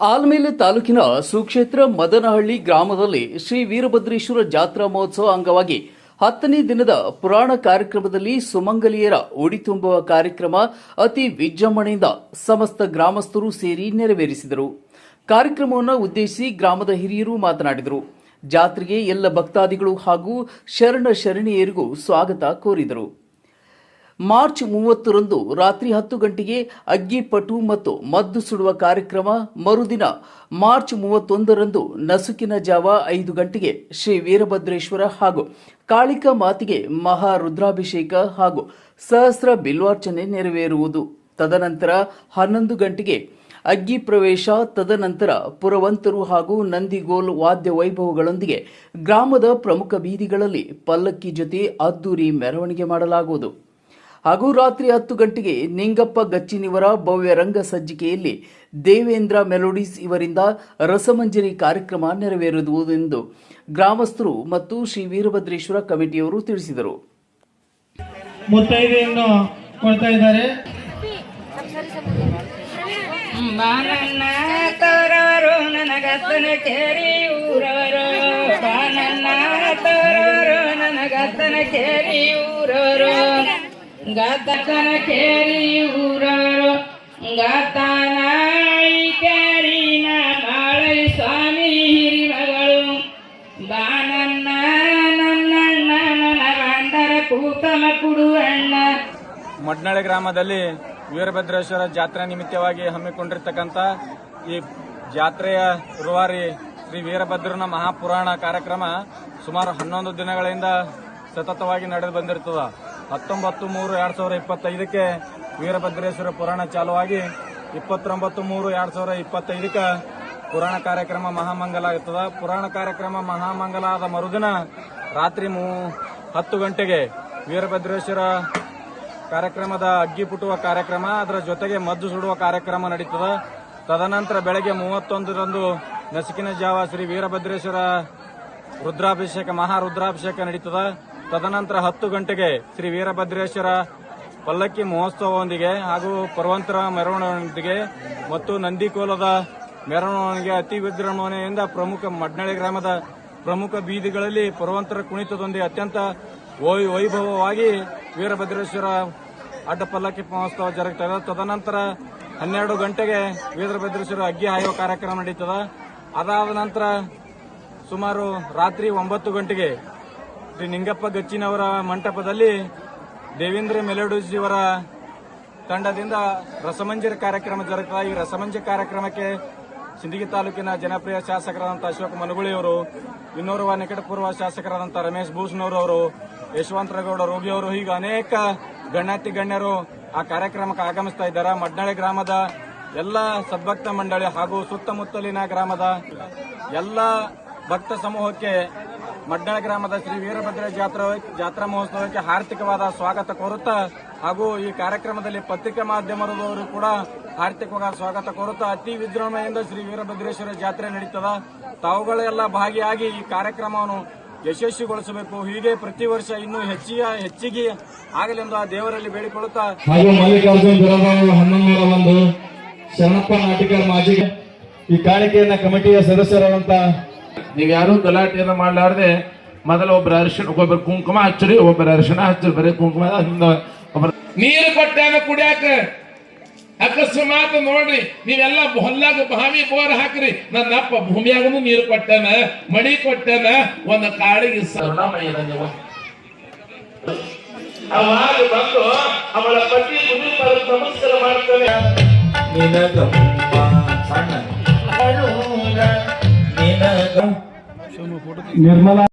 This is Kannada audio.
ಆಲ್ಮೇಲೆ ತಾಲೂಕಿನ ಸುಕ್ಷೇತ್ರ ಮದನಹಳ್ಳಿ ಗ್ರಾಮದಲ್ಲಿ ಶ್ರೀ ವೀರಭದ್ರೇಶ್ವರ ಜಾತ್ರಾ ಮಹೋತ್ಸವ ಅಂಗವಾಗಿ ಹತ್ತನೇ ದಿನದ ಪುರಾಣ ಕಾರ್ಯಕ್ರಮದಲ್ಲಿ ಸುಮಂಗಲಿಯರ ಉಡಿ ತುಂಬುವ ಕಾರ್ಯಕ್ರಮ ಅತಿ ವಿಜೃಂಭಣೆಯಿಂದ ಸಮಸ್ತ ಗ್ರಾಮಸ್ಥರು ಸೇರಿ ನೆರವೇರಿಸಿದರು. ಕಾರ್ಯಕ್ರಮವನ್ನು ಉದ್ದೇಶಿಸಿ ಗ್ರಾಮದ ಹಿರಿಯರು ಮಾತನಾಡಿದರು. ಜಾತ್ರೆಗೆ ಎಲ್ಲ ಭಕ್ತಾದಿಗಳು ಹಾಗೂ ಶರಣ ಶರಣಿಯರಿಗೂ ಸ್ವಾಗತ ಕೋರಿದರು. ಮಾರ್ಚ್ ಮೂವತ್ತರಂದು ರಾತ್ರಿ ಹತ್ತು ಗಂಟೆಗೆ ಅಗ್ಗಿಪಟು ಮತ್ತು ಮದ್ದು ಸುಡುವ ಕಾರ್ಯಕ್ರಮ, ಮರುದಿನ ಮಾರ್ಚ್ ಮೂವತ್ತೊಂದರಂದು ನಸುಕಿನ ಜಾವ ಐದು ಗಂಟೆಗೆ ಶ್ರೀ ವೀರಭದ್ರೇಶ್ವರ ಹಾಗೂ ಕಾಳಿಕಾ ಮಾತಿಗೆ ಮಹಾ ರುದ್ರಾಭಿಷೇಕ ಹಾಗೂ ಸಹಸ್ರ ಬಿಲ್ವಾರ್ಚನೆ ನೆರವೇರುವುದು. ತದನಂತರ ಹನ್ನೊಂದು ಗಂಟೆಗೆ ಅಗ್ಗಿ ಪ್ರವೇಶ, ತದನಂತರ ಪುರವಂತರು ಹಾಗೂ ನಂದಿಗೋಲ್ ವಾದ್ಯ ವೈಭವಗಳೊಂದಿಗೆ ಗ್ರಾಮದ ಪ್ರಮುಖ ಬೀದಿಗಳಲ್ಲಿ ಪಲ್ಲಕ್ಕಿ ಜೊತೆ ಅದ್ದೂರಿ ಮೆರವಣಿಗೆ ಮಾಡಲಾಗುವುದು. ಹಾಗೂ ರಾತ್ರಿ ಹತ್ತು ಗಂಟೆಗೆ ನಿಂಗಪ್ಪ ಗಚ್ಚಿನಿವರ ಭವ್ಯ ರಂಗ ಸಜ್ಜಿಕೆಯಲ್ಲಿ ದೇವೇಂದ್ರ ಮೆಲೋಡಿಸ್ ಇವರಿಂದ ರಸಮಂಜರಿ ಕಾರ್ಯಕ್ರಮ ನೆರವೇರುವುದು ಎಂದು ಗ್ರಾಮಸ್ಥರು ಮತ್ತು ಶ್ರೀ ವೀರಭದ್ರೇಶ್ವರ ಕಮಿಟಿಯವರು ತಿಳಿಸಿದರು. ಕೇರಿ ಗತ್ತನ ಕೇರಿ ಊರರು ಕೇರಿನ ಬಾಳೈ ಸ್ವಾಮಿ ಹಿರಿಮಗಳು ಬಾನನ್ನ ನನ್ನಣ್ಣ ಮಡ್ನಳೆ ಗ್ರಾಮದಲ್ಲಿ ವೀರಭದ್ರೇಶ್ವರ ಜಾತ್ರೆ ನಿಮಿತ್ತವಾಗಿ ಹಮ್ಮಿಕೊಂಡಿರ್ತಕ್ಕಂಥ ಈ ಜಾತ್ರೆಯ ರೂವಾರಿ ಶ್ರೀ ವೀರಭದ್ರನ ಮಹಾಪುರಾಣ ಕಾರ್ಯಕ್ರಮ ಸುಮಾರು ಹನ್ನೊಂದು ದಿನಗಳಿಂದ ಸತತವಾಗಿ ನಡೆದು ಬಂದಿರ್ತದ. ಹತ್ತೊಂಬತ್ತು ಮೂರು ಎರಡ್ ಸಾವಿರದ ಇಪ್ಪತ್ತೈದಕ್ಕೆ ವೀರಭದ್ರೇಶ್ವರ ಪುರಾಣ ಚಾಲುವಾಗಿ ಇಪ್ಪತ್ತೊಂಬತ್ತು ಮೂರು ಎರಡ್ ಸಾವಿರದ ಇಪ್ಪತ್ತೈದಕ್ಕೆ ಪುರಾಣ ಕಾರ್ಯಕ್ರಮ ಮಹಾಮಂಗಲ ಆಗ್ತದ. ಪುರಾಣ ಕಾರ್ಯಕ್ರಮ ಮಹಾಮಂಗಲ ಆದ ಮರುದಿನ ರಾತ್ರಿ ಮೂ ಹತ್ತು ಗಂಟೆಗೆ ವೀರಭದ್ರೇಶ್ವರ ಕಾರ್ಯಕ್ರಮದ ಅಗ್ಗಿ ಪುಟ್ಟುವ ಕಾರ್ಯಕ್ರಮ, ಅದರ ಜೊತೆಗೆ ಮದ್ದು ಸುಡುವ ಕಾರ್ಯಕ್ರಮ ನಡೀತದ. ತದನಂತರ ಬೆಳಗ್ಗೆ ಮೂವತ್ತೊಂದರಂದು ನಸುಕಿನ ಜಾವ ಶ್ರೀ ವೀರಭದ್ರೇಶ್ವರ ರುದ್ರಾಭಿಷೇಕ, ಮಹಾ ರುದ್ರಾಭಿಷೇಕ ನಡೀತದ. ತದನಂತರ ಹತ್ತು ಗಂಟೆಗೆ ಶ್ರೀ ವೀರಭದ್ರೇಶ್ವರ ಪಲ್ಲಕ್ಕಿ ಮಹೋತ್ಸವದೊಂದಿಗೆ ಹಾಗೂ ಪರ್ವಂತರ ಮೆರವಣಿಗೆ ಮತ್ತು ನಂದಿಕೋಲದ ಮೆರವಣಿಗೆ ಅತಿ ವಿಜೃಂಭಣೆಯಿಂದ ಪ್ರಮುಖ ಮಡ್ನಳ್ಳಿ ಗ್ರಾಮದ ಪ್ರಮುಖ ಬೀದಿಗಳಲ್ಲಿ ಪರ್ವಂತರ ಕುಣಿತದೊಂದಿಗೆ ಅತ್ಯಂತ ವೈಭವವಾಗಿ ವೀರಭದ್ರೇಶ್ವರ ಅಡ್ಡ ಪಲ್ಲಕ್ಕಿ ಮಹೋತ್ಸವ ಜರುಗ್ತದೆ ತದನಂತರ ಹನ್ನೆರಡು ಗಂಟೆಗೆ ವೀರಭದ್ರೇಶ್ವರ ಅಗ್ಗಿ ಹಾಯುವ ಕಾರ್ಯಕ್ರಮ ನಡೀತದೆ. ಅದಾದ ನಂತರ ಸುಮಾರು ರಾತ್ರಿ ಒಂಬತ್ತು ಗಂಟೆಗೆ ಶ್ರೀ ನಿಂಗಪ್ಪ ಗಚ್ಚಿನವರ ಮಂಟಪದಲ್ಲಿ ದೇವೇಂದ್ರ ಮೆಲೋಡೋಜಿಯವರ ತಂಡದಿಂದ ರಸಮಂಜರಿ ಕಾರ್ಯಕ್ರಮ ಜರುಗ್ತಾ ಈ ರಸಮಂಜರಿ ಕಾರ್ಯಕ್ರಮಕ್ಕೆ ಸಿಂದಗಿ ತಾಲೂಕಿನ ಜನಪ್ರಿಯ ಶಾಸಕರಾದಂಥ ಅಶೋಕ್ ಮನಗುಳಿ ಅವರು ಇನ್ನೋರ್ವ ನಿಕಟಪೂರ್ವ ಶಾಸಕರಾದಂಥ ರಮೇಶ್ ಭೂಷಣರವರು ಯಶವಂತರಗೌಡ ರೋಗಿ ಅವರು ಹೀಗೆ ಅನೇಕ ಗಣ್ಯಾತಿ ಗಣ್ಯರು ಆ ಕಾರ್ಯಕ್ರಮಕ್ಕೆ ಆಗಮಿಸ್ತಾ ಇದ್ದಾರೆ. ಮಡ್ನಳ್ಳಿ ಗ್ರಾಮದ ಎಲ್ಲ ಸದ್ಭಕ್ತ ಮಂಡಳಿ ಹಾಗೂ ಸುತ್ತಮುತ್ತಲಿನ ಗ್ರಾಮದ ಎಲ್ಲ ಭಕ್ತ ಸಮೂಹಕ್ಕೆ ಮಡ್ನಳ ಗ್ರಾಮದ ಶ್ರೀ ವೀರಭದ್ರ ಜಾತ್ರಾ ಜಾತ್ರಾ ಮಹೋತ್ಸವಕ್ಕೆ ಹಾರ್ದಿಕವಾದ ಸ್ವಾಗತ ಕೋರುತ್ತಾ ಹಾಗೂ ಈ ಕಾರ್ಯಕ್ರಮದಲ್ಲಿ ಪತ್ರಿಕಾ ಮಾಧ್ಯಮದವರು ಕೂಡ ಹಾರ್ದಿಕವಾದ ಸ್ವಾಗತ ಕೋರುತ್ತಾ ಅತಿ ವಿಜೃಂಭಣೆಯಿಂದ ಶ್ರೀ ವೀರಭದ್ರೇಶ್ವರ ಜಾತ್ರೆ ನಡೀತದ. ತಾವುಗಳೆಲ್ಲ ಭಾಗಿಯಾಗಿ ಈ ಕಾರ್ಯಕ್ರಮವನ್ನು ಯಶಸ್ವಿಗೊಳಿಸಬೇಕು. ಹೀಗೆ ಪ್ರತಿ ವರ್ಷ ಇನ್ನೂ ಹೆಚ್ಚಿಗೆ ಹೆಚ್ಚಿಗೆ ಆಗಲೆಂದು ಆ ದೇವರಲ್ಲಿ ಬೇಡಿಕೊಳ್ಳುತ್ತಾ ಮಾಜಿ ಈ ಕಾಣಿಕೆಯನ್ನ ಕಮಿಟಿಯ ಸದಸ್ಯರಾದಂತ ನೀವ್ಯಾರು ಗಲಾಟೆಯನ್ನು ಮಾಡಲಾರ್ದೆ ಮೊದಲ ಒಬ್ಬರ ಅರಿಶಿಣ ಒಬ್ಬರು ಕುಂಕುಮ ಹಚ್ಚರಿ ಒಬ್ಬರ ಅರಿಶಿಣ ಹಚ್ಚರಿ ಬರೀ ಕುಂಕುಮ ಒಬ್ಬರ ನೀರು ಕೊಟ್ಟಾನ ಕುಡಿಯಾಕ? ಅಕಸ್ಮಾತ್ ನೋಡ್ರಿ ನೀವೆಲ್ಲ ಹೊಲ್ಲಾಗ ಬಾವಿ ಬೋರ್ ಹಾಕ್ರಿ. ನನ್ನ ಅಪ್ಪ ಭೂಮಿಯಾಗನು ನೀರು ಕೊಟ್ಟೆನ ಮಳಿ ಕೊಟ್ಟೆನ ಒಂದ್ ಕಾಳಿಗೆ ಸರ್ಣಮಯ್ಯನ ನೀವು. ಅವಾಗ ಬಂದು ಅವಳ ಪತಿ ಮುನಿ ನಮಸ್ಕಾರ ಮಾಡ್ತಾನೆ. నిర్మలా